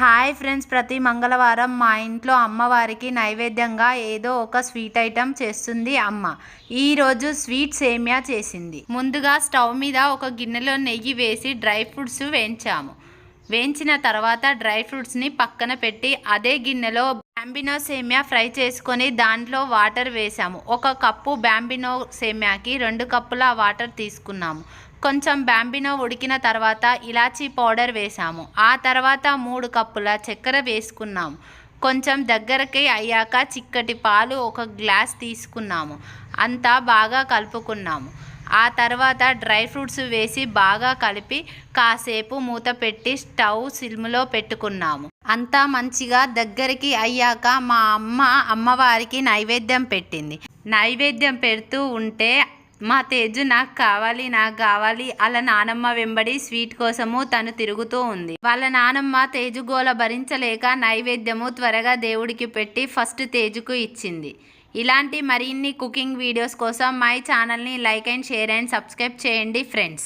Hi friends ప్రతి మంగళవారం మా ఇంట్లో అమ్మవారికి నైవేద్యంగా ఏదో ఒక స్వీట్ ఐటెం చేస్తుంది అమ్మ. ఈరోజు స్వీట్ సేమియా చేసింది. ముందుగా స్టవ్ మీద ఒక గిన్నెలో నెయ్యి వేసి డ్రై ఫ్రూట్స్ వేయించాము. వేయించిన తర్వాత డ్రై ఫ్రూట్స్ని పక్కన పెట్టి అదే గిన్నెలో బ్యాంబినో సేమియా ఫ్రై చేసుకొని దాంట్లో వాటర్ వేసాము. ఒక కప్పు బ్యాంబినో సేమియాకి రెండు కప్పుల వాటర్ తీసుకున్నాము. కొంచెం బ్యాంబినో ఉడికిన తర్వాత ఇలాచీ పౌడర్ వేసాము. ఆ తర్వాత మూడు కప్పుల చక్కెర వేసుకున్నాము. కొంచెం దగ్గరకి అయ్యాక చిక్కటి పాలు ఒక గ్లాస్ తీసుకున్నాము. అంతా బాగా కలుపుకున్నాము. ఆ తర్వాత డ్రై ఫ్రూట్స్ వేసి బాగా కలిపి కాసేపు మూత పెట్టి స్టవ్ సిల్ములో పెట్టుకున్నాము. అంతా మంచిగా దగ్గరికి అయ్యాక మా అమ్మ అమ్మవారికి నైవేద్యం పెట్టింది. నైవేద్యం పెడుతూ ఉంటే మా తేజు నాకు కావాలి నాకు కావాలి అలా నానమ్మ వెంబడి స్వీట్ కోసము తను తిరుగుతూ ఉంది. వాళ్ళ నానమ్మ తేజు గోల భరించలేక నైవేద్యము త్వరగా దేవుడికి పెట్టి ఫస్ట్ తేజుకు ఇచ్చింది. ఇలాంటి మరిన్ని కుకింగ్ వీడియోస్ కోసం మై ఛానల్ని like and share and subscribe చేయండి ఫ్రెండ్స్.